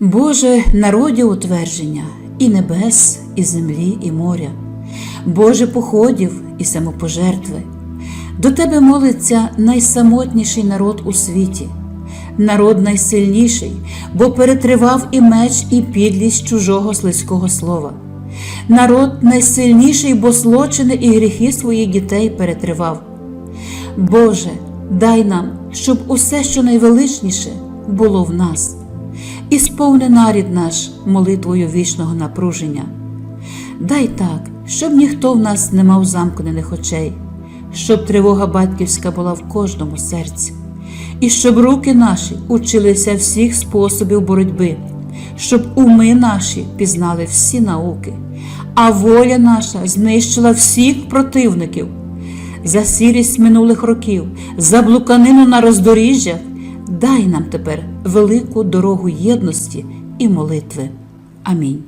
Боже, народі утвердження і небес, і землі, і моря, Боже походів і самопожертви. До Тебе молиться найсамотніший народ у світі, народ найсильніший, бо перетривав і меч, і підлість чужого слизького слова. Народ найсильніший, бо злочини і гріхи своїх дітей перетривав. Боже, дай нам, щоб усе, що найвеличніше, було в нас, і сповни нарід наш молитвою вічного напруження. Дай так, щоб ніхто в нас не мав замкнених очей, щоб тривога батьківська була в кожному серці, і щоб руки наші училися всіх способів боротьби, щоб уми наші пізнали всі науки, а воля наша знищила всіх противників. За сірість минулих років, за блуканину на роздоріжжях, дай нам тепер велику дорогу єдності і молитви. Амінь.